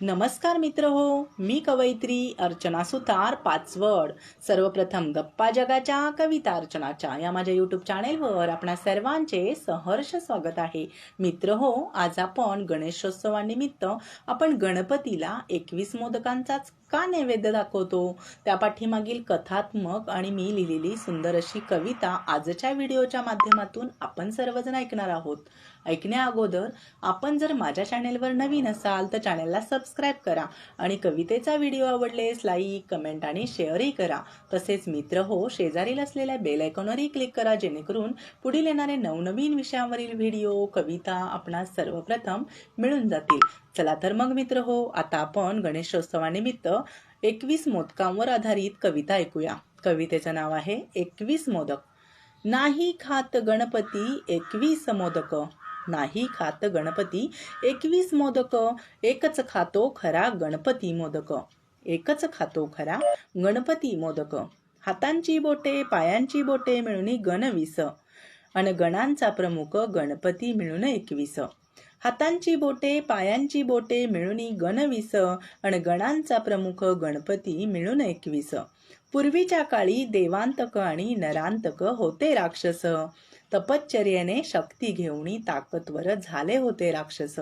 नमस्कार मित्र हो मी कवयित्री अर्चना सुतार पाचवड. सर्वप्रथम गप्पा जगाच्या कविता अर्चनाच्या या माझ्या यूट्यूब चॅनेलवर आपणा सर्वांचे सहर्ष स्वागत आहे. मित्र हो आज आपण गणेशोत्सवानिमित्त आपण गणपतीला एकवीस मोदकांचाच का नैवेद्य दाखवतो? त्या पाठीमागील कथात्मक आणि मी लिहिलेली सुंदर अशी कविता आजच्या व्हिडिओच्या माध्यमातून आपण सर्वजण ऐकणार आहोत. ऐकण्या अगोदर आपण जर माझ्या चॅनेलवर नवीन असाल तर चॅनेलला सबस्क्राईब करा आणि कवितेचा व्हिडिओ आवडलेस लाईक कमेंट आणि शेअरही करा. तसेच मित्र हो शेजारील असलेल्या बेल आयकॉनवरही क्लिक करा जेणेकरून पुढील येणारे नवनवीन विषयावरील व्हिडिओ कविता आपणास सर्वप्रथम मिळून जातील. चला तर मग मित्र हो आता आपण गणेशोत्सवानिमित्त एकवीस मोदकांवर आधारित कविता ऐकूया. कवितेचं नाव आहे एकवीस मोदक. नाही खात गणपती एकवीस मोदक. नाही खात गणपती. एकवीस मोदक एकच खातो खरा गणपती मोदक. एकच खातो खरा गणपती मोदक. हातांची बोटे पायांची बोटे मिळून गणवीस आणि गणांचा प्रमुख गणपती मिळून एकवीस. हातांची बोटे पायांची बोटे मिळून गणवीस आणि गणांचा प्रमुख गणपती मिळून एकवीस. पूर्वीच्या काळी देवांतक आणि नरांतक होते राक्षस. तपश्चर्येने शक्ती घेऊन ताकदवर झाले होते राक्षस.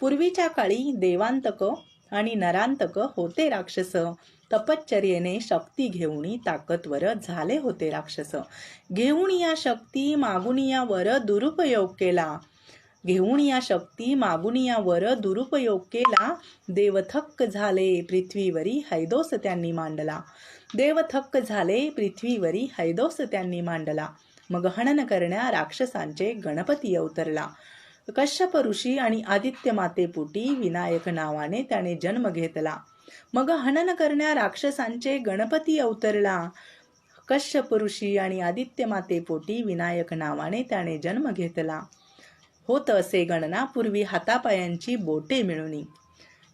पूर्वीच्या काळी देवांतक आणि नरांतक होते राक्षस. तपश्चर्येने शक्ती घेऊन ताकदवर झाले होते राक्षस. घेऊन या शक्ती मागून या वर दुरुपयोग केला. घेऊन या शक्ती मागून या वर दुरुपयोग केला. देवथक्क झाले पृथ्वीवरी हैदोस त्यांनी मांडला. देवथक्क झाले पृथ्वीवरी हैदोस त्यांनी मांडला. मग हनन करण्या राक्षसांचे गणपती अवतरला कश्यप ऋषी आणि आदित्य मातेपोटी विनायक नावाने त्याने जन्म घेतला. मग हनन करण्या राक्षसांचे गणपती अवतरला कश्यप ऋषी आणि आदित्य मातेपोटी विनायक नावाने त्याने जन्म घेतला. होत असे गणना पूर्वी हातापायांची बोटे मिळूनी.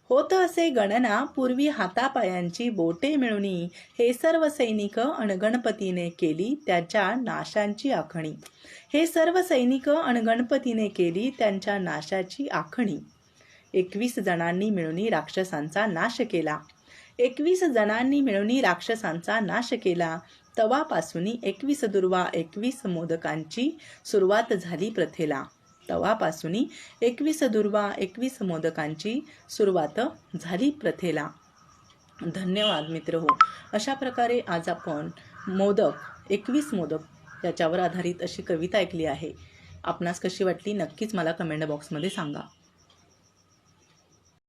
होत असे गणना पूर्वी हातापायांची बोटे मिळून हे सर्व सैनिक अणगणपतीने केली त्याच्या नाशांची आखणी. हे सर्व सैनिक अणगणपतीने केली त्यांच्या नाशाची आखणी. एकवीस जणांनी मिळून राक्षसांचा नाश केला. एकवीस जणांनी मिळून राक्षसांचा नाश केला. तवापासून एकवीस दुर्वा एकवीस मोदकांची सुरुवात झाली प्रथेला. तवापासून एकवीस दुर्वा एकवीस मोदकांची सुरुवात झाली प्रथेला. धन्यवाद मित्र हो. अशा प्रकारे आज आपण मोदक एकवीस मोदक याच्यावर आधारित अशी कविता ऐकली आहे. आपणास कशी वाटली नक्कीच मला कमेंट बॉक्समध्ये सांगा.